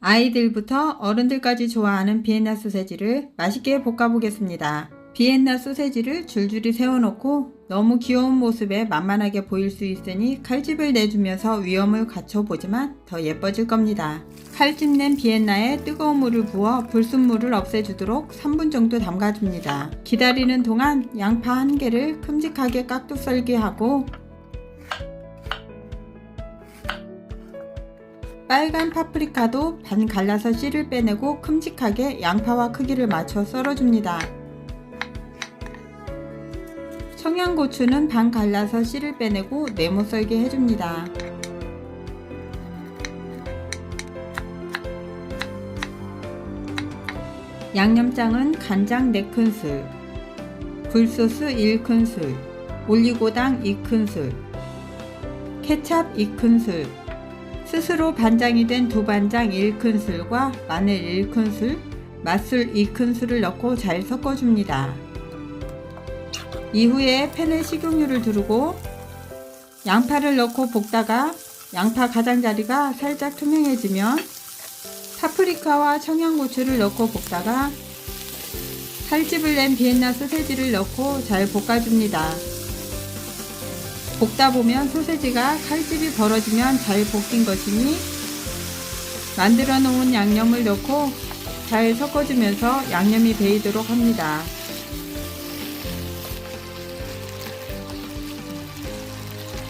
아이들부터 어른들까지 좋아하는 비엔나 소세지를 맛있게 볶아보겠습니다. 비엔나 소세지를 줄줄이 세워놓고 너무 귀여운 모습에 만만하게 보일 수 있으니 칼집을 내주면서 위험을 갖춰보지만 더 예뻐질 겁니다. 칼집 낸 비엔나에 뜨거운 물을 부어 불순물을 없애주도록 3분 정도 담가줍니다. 기다리는 동안 양파 한 개를 큼직하게 깍둑 썰기하고 빨간 파프리카도 반 갈라서 씨를 빼내고 큼직하게 양파와 크기를 맞춰 썰어줍니다. 청양고추는 반 갈라서 씨를 빼내고 네모 썰게 해줍니다. 양념장은 간장 4큰술, 굴소스 1큰술, 올리고당 2큰술, 케찹 2큰술, 스스로 반장이 된 두반장 1큰술과 마늘 1큰술, 맛술 2큰술을 넣고 잘 섞어줍니다. 이후에 팬에 식용유를 두르고 양파를 넣고 볶다가 양파 가장자리가 살짝 투명해지면 파프리카와 청양고추를 넣고 볶다가 살집을 낸 비엔나 소세지를 넣고 잘 볶아줍니다. 볶다 보면 소세지가 칼집이 벌어지면 잘 볶인 것이니 만들어 놓은 양념을 넣고 잘 섞어주면서 양념이 배이도록 합니다.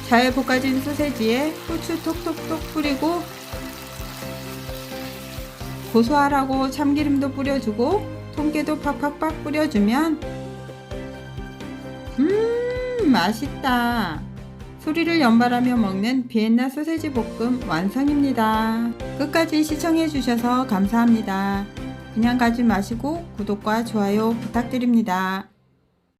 잘 볶아진 소세지에 후추 톡톡톡 뿌리고 고소하라고 참기름도 뿌려주고 통깨도 팍팍팍 뿌려주면 음 맛있다 소리를 연발하며 먹는 비엔나 소세지 볶음 완성입니다. 끝까지 시청해 주셔서 감사합니다. 그냥 가지 마시고 구독과 좋아요 부탁드립니다